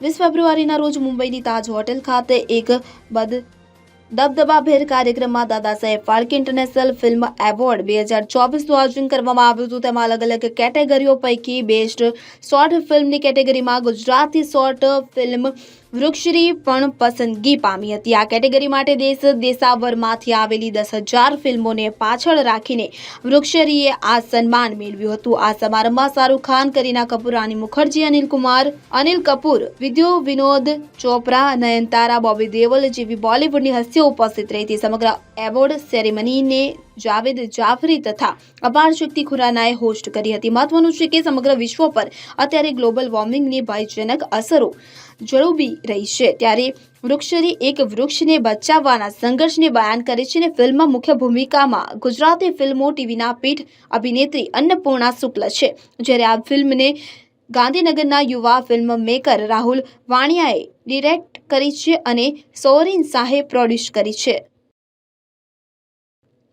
વીસ ફેબ્રુઆરીના રોજ મુંબઈની તાજ હોટેલ ખાતે એક બદ દબદબાભેર કાર્યક્રમમાં Dada Saheb Phalke international film award બે હજાર ચોવીસનું આયોજન કરવામાં આવ્યું હતું. તેમાં અલગ અલગ કેટેગરીઓ પૈકી બેસ્ટ શોર્ટ ફિલ્મની કેટેગરીમાં ગુજરાતી શોર્ટ ફિલ્મ વૃક્ષરી પણ પસંદગી પામી હતી. આ કેટેગરી માટે દેશ દેશાવરમાંથી આવેલી દસ હજાર ફિલ્મોને પાછળ રાખીને વૃક્ષરીએ આ સન્માન મેળવ્યું હતું. આ સમારંભમાં શાહરૂખ ખાન, કરીના કપૂર રાની મુખર્જી, અનિલ કુમાર, અનિલ કપૂર, વિદ્યો, વિનોદ ચોપરા, નયનતારા, બોબી દેવલ જેવી બોલિવૂડની હસ્તીઓ ઉપસ્થિત રહી હતી. સમગ્ર એવોર્ડ સેરેમનીને જાવેદ જાફરી તથા અપાર શક્તિ ખુરાનાએ હોસ્ટ કરી હતી. મહત્વનું છે કે સમગ્ર વિશ્વ પર અત્યારે ગ્લોબલ વોર્મિંગની ભયજનક અસરો જળુબી રહી છે. ત્યારે વૃક્ષરી એક વૃક્ષને બચાવવાના સંઘર્ષને બયાન કરે છે અને ફિલ્મમાં મુખ્ય ભૂમિકામાં ગુજરાતી ફિલ્મો ટીવીના પીઠ અભિનેત્રી અન્નપૂર્ણા શુક્લ છે. જ્યારે આ ફિલ્મને ગાંધીનગરના યુવા ફિલ્મ મેકર રાહુલ વાણિયાએ ડિરેક્ટ કરી છે અને સોરીન શાહે પ્રોડ્યુસ કરી છે.